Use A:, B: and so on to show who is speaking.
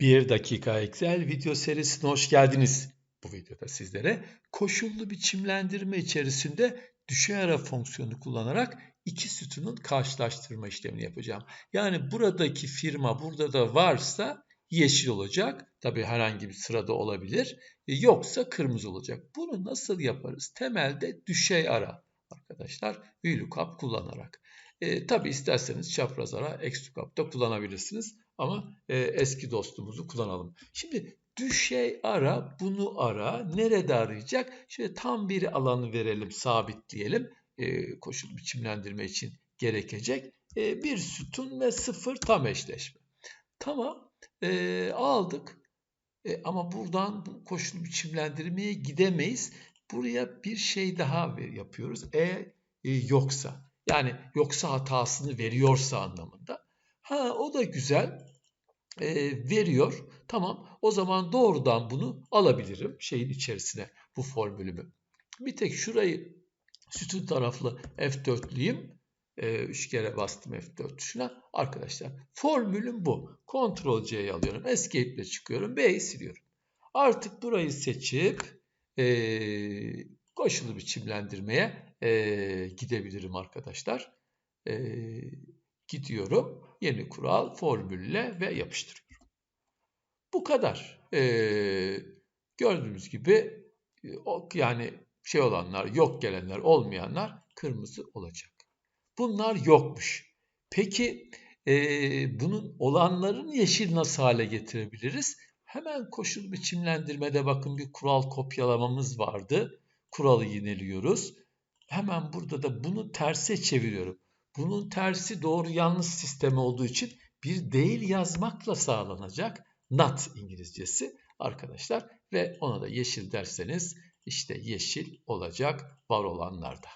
A: Bir dakika Excel video serisine hoş geldiniz. Bu videoda sizlere koşullu biçimlendirme içerisinde düşey ara fonksiyonu kullanarak iki sütunun karşılaştırma işlemini yapacağım. Yani buradaki firma burada da varsa yeşil olacak. Tabii herhangi bir sırada olabilir. Yoksa kırmızı olacak. Bunu nasıl yaparız? Temelde düşey ara arkadaşlar VLOOKUP kullanarak. E, tabii isterseniz çapraz ara XLOOKUP da kullanabilirsiniz. Ama e, eski dostumuzu kullanalım. Şimdi düşey ara, bunu ara. Nerede arayacak? Şöyle tam bir alanı verelim, sabitleyelim. E, koşul biçimlendirme için gerekecek. E, bir sütun ve sıfır tam eşleşme. Tamam. E, aldık. E, ama buradan bu koşul biçimlendirmeye gidemeyiz. Buraya bir şey daha yapıyoruz. E, e yoksa. Yani yoksa hatasını veriyorsa anlamında. Ha o da güzel e, veriyor. Tamam o zaman doğrudan bunu alabilirim şeyin içerisine bu formülümü. Bir tek şurayı sütun taraflı F4'lüyüm. E, üç kere bastım F4 tuşuna. Arkadaşlar formülüm bu. Ctrl C'yi alıyorum. Escape ile çıkıyorum. B'yi siliyorum. Artık burayı seçip e, koşulu biçimlendirmeye e, gidebilirim arkadaşlar. E, gidiyorum. Yeni kural formülle ve yapıştırıyorum. Bu kadar. Ee, gördüğünüz gibi yani şey olanlar, yok gelenler, olmayanlar kırmızı olacak. Bunlar yokmuş. Peki e, bunun olanların yeşil nasıl hale getirebiliriz? Hemen koşul biçimlendirmede bakın bir kural kopyalamamız vardı. Kuralı yineliyoruz. Hemen burada da bunu terse çeviriyorum. Bunun tersi doğru yanlış sistemi olduğu için bir değil yazmakla sağlanacak. Not İngilizcesi arkadaşlar ve ona da yeşil derseniz işte yeşil olacak var olanlarda.